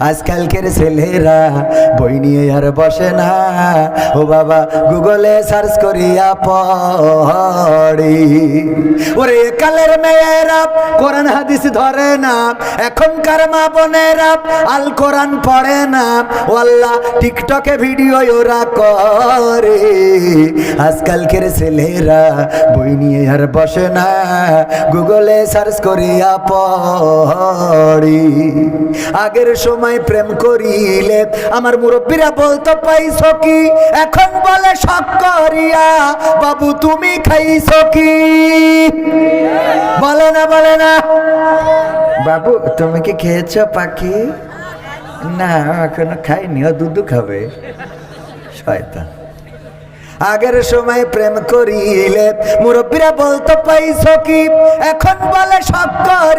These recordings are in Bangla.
আজকালকের ছেলেরা বই নিয়ে আর বসে না। ও বাবা, গুগলে সার্চ করিয়া পড়ি। ওরে কালের মেয়েরা, কোরআন হাদিস ধরে না। এখনকার মা বোনেরা, আল কোরআন পড়ে না। ওয়াল্লা টিকটকে ভিডিও ওরা করে। আজকালকের ছেলেরা বই নিয়ে আর বসে না। গুগলে সার্চ করিয়া পড়ি। আগের সময় প্রেম করিলে। আমার মুরব্বীরা বলতো পাইছ কি? এখন বলে শখ করিয়া। বাবু তুমি খাইছ কি? বলে না বলে না। বাবু তুমি কি খেয়েছ পাখি? না এখনও খাইনি। ও দুধ খাবে। শয়তান। আগের সময় প্রেম করিলে। মুরব্বীরা বলতো পাইছ কি? এখন বলে সব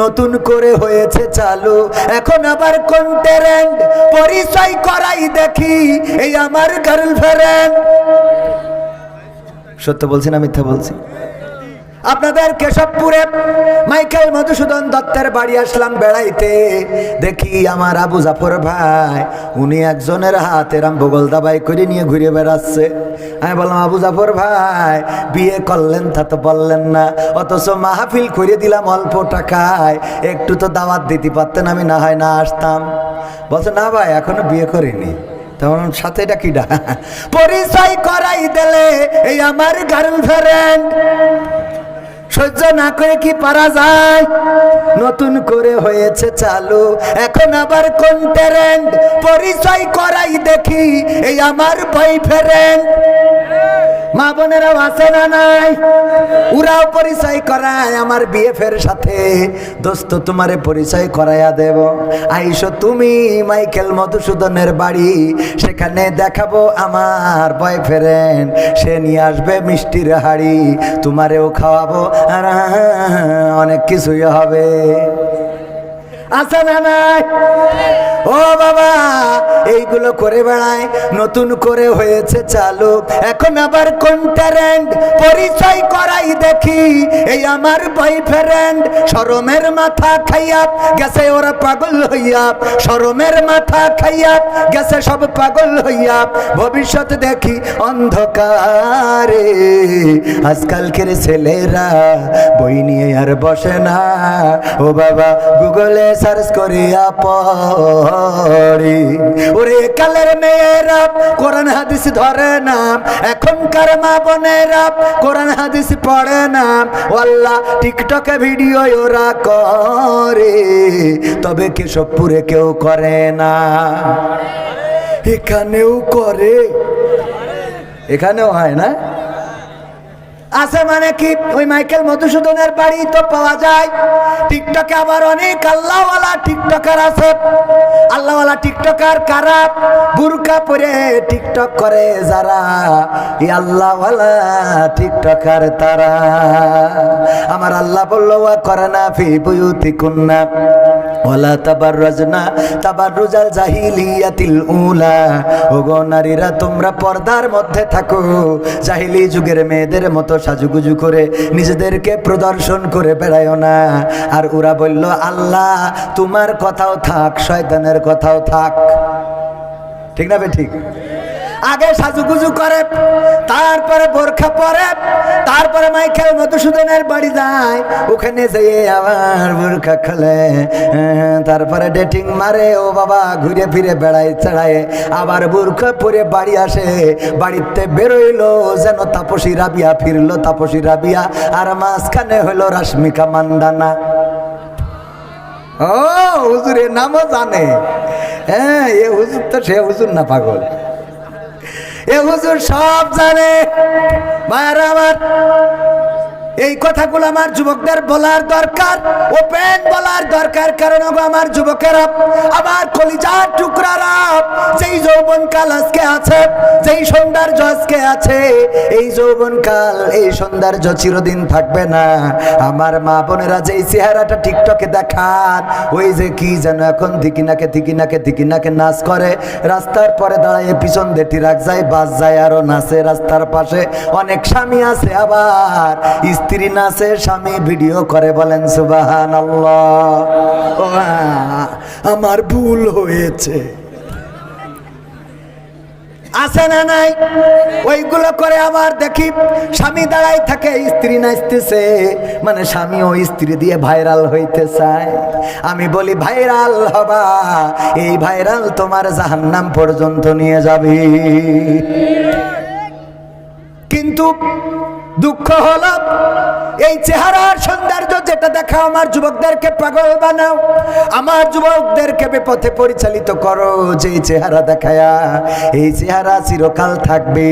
নতুন করে হয়েছে চালু। এখন আবার কোন ট্যালেন্ট পরিচয় করাই দেখি, এই আমার গার্লফ্রেন্ড সত্য বলছি না মিথ্যা বলছি? আপনাদের কেশবপুরে মাইকেল মধুসূদন দত্তের বাড়ি আসলাম বেড়াইতে। দেখি আমার আবু জাফর ভাই, উনি একজনের হাতে রাম বগল দাবাই করে নিয়ে ঘুরে বেড়াচ্ছে। আমি বললাম, আবু জাফর ভাই, বিয়ে করলেন তা তো বললেন না, অথচ মাহফিল করে দিলাম অল্প টাকায়, একটু তো দাওয়াত দিতে পারতেন আমি, না হয় না আসতাম। বলছে, না ভাই, এখনও বিয়ে করিনি। তখন সাথে এটা কিডা পরিচয় করাই দিলে এই আমার গার্লফ্রেন্ড সহ্য না করে কি পারা যায়? নতুন করে হয়েছে চালু। এখন আবার কোন ট্যারেন্ট পরিচয় করাই দেখি, এই আমার বয়ফ্রেন্ড মা বোনেরাও আছে না নাই? ওরাও পরিচয় করায় আমার বিএফের সাথে। দোস্ত, তোমারে পরিচয় করাইয়া দেব। আইসো তুমি মাইকেল মধুসূদনের বাড়ি। সেখানে দেখাবো আমার বয়ফ্রেন্ড। সে নিয়ে আসবে মিষ্টির হাড়ি। তোমারেও খাওয়াবো। আর অনেক কিছুই হবে। আছে না নাই? ও বাবা, এইগুলো করে বেড়ায়, নতুন করে হয়েছে চালু। এখন আবার কোন ট্যারেন্ট পরিচয় করাই দেখি, এই আমার বয়ফ্রেন্ড শরমের মাথা খাইয়া গেছে ওরা পাগল হইয়া। শরমের মাথা খাইয়া গেছে সব পাগল হইয়া। ভবিষ্যৎ দেখি অন্ধকারে। আজকালকের ছেলেরা বই নিয়ে আর বসে না। ও বাবা, গুগলে সার্চ করিয়া পড়ি। ওরে কালের মেয়েরা কোরআন হাদিস ধরে না। এখনকার মা বোনেরা কোরআন হাদিস পড়ে না। ওয়াল্লাহ, টিকটকে ভিডিও ওরা করে। তবে কেশবপুরে কেউ করে না? এখানেও করে। এখানেও হয় না? আছে মানে কি? ওই মাইকেল মধুসূদনের বাড়ি তো পাওয়া যায়। টিকটকে আবার অনেক আল্লাহওয়ালা টিকটকার আছে। আল্লাহওয়ালা টিকটকার কারা? বুরকা পরে টিকটক করে যারা। এই আল্লাহওয়ালা টিকটকার তারা। আমার আল্লাহ বলল করে না ফি বুয়ুতি কুন্না ওয়ালা তাবার রজনা তাবার রুজাল জাহিলিয়াতিল উলা। ওগো নারীরা, তোমরা পর্দার মধ্যে থাকো। জাহিলি যুগের মেয়েদের মতো সাজুগুজু করে নিজেদেরকে প্রদর্শন করে বেড়ায় না। আর ওরা বলল, আল্লাহ, তোমার কথাও থাক, শয়তানের কথাও থাক। ঠিক না বে ঠিক? আগে সাজুগুজু করে তারপরে বোরখা পরে তারপরে মাইকেল মধুসূদনের বাড়ি যায়। ওখানে যেয়ে আবার বোরখা খেলে হ্যাঁ, তারপরে ডেটিং মারে ও বাবা ঘুরে ফিরে বেড়ায় চড়ায়। আবার বোরখা পরে বাড়ি আসে বাড়িতে বেরোইলো যেন তাপসী রাবিয়া ফিরলো তাপসী রাবিয়া। আর মাঝখানে হলো রাশ্মিকা মান্দানা ও হুজুরের নামও জানে। হ্যাঁ এ হুজুর তো সে হুজুর না পাগল। এ হুজুর সব জানে। মায়ের আমার এই কথাগুলো আমার যুবকদের বলার দরকার, ওপেন বলার দরকার, কারণ আমার যুবকেরা আমার কলিজার টুকরারা, যেই যৌবনকাল আজকে আছে, যেই সৌন্দর্য আজকে আছে, এই যৌবনকাল, এই সৌন্দর্য চিরদিন থাকবে না। আমার মা বোনেরা যেই চেহারাটা টিকটকে দেখান, ওই যে কি যেন এখন দিকিনাকে দিকিনাকে দিকিনাকে নাচ করে, রাস্তার পরে দাঁড়ায়, পিছন দেটি রাখ যায়, বাস যায়, আরও নাচে, রাস্তার পাশে অনেক স্বামী আছে আবার স্ত্রী নাচে স্বামী ভিডিও করে বলেন সুবাহান আমার ভুল হয়েছে। আছে না নাই? ওইগুলো করে আবার দেখি, স্বামী দাঁড়াই থাকে, স্ত্রী নাচতেছে। মানে স্বামী ও স্ত্রী দিয়ে ভাইরাল হইতে চায়। আমি বলি, ভাইরাল হবা, এই ভাইরাল তোমার জাহান্নাম পর্যন্ত নিয়ে যাবে। কিন্তু দুঃখ হল, এই চেহারার সৌন্দর্য যেটা দেখা আমার যুবকদেরকে পাগল বানাও। আমার যুবকদেরকে বিপথে পরিচালিত করো যে চেহারা দেখায়া, এই চেহারা চিরকাল থাকবে।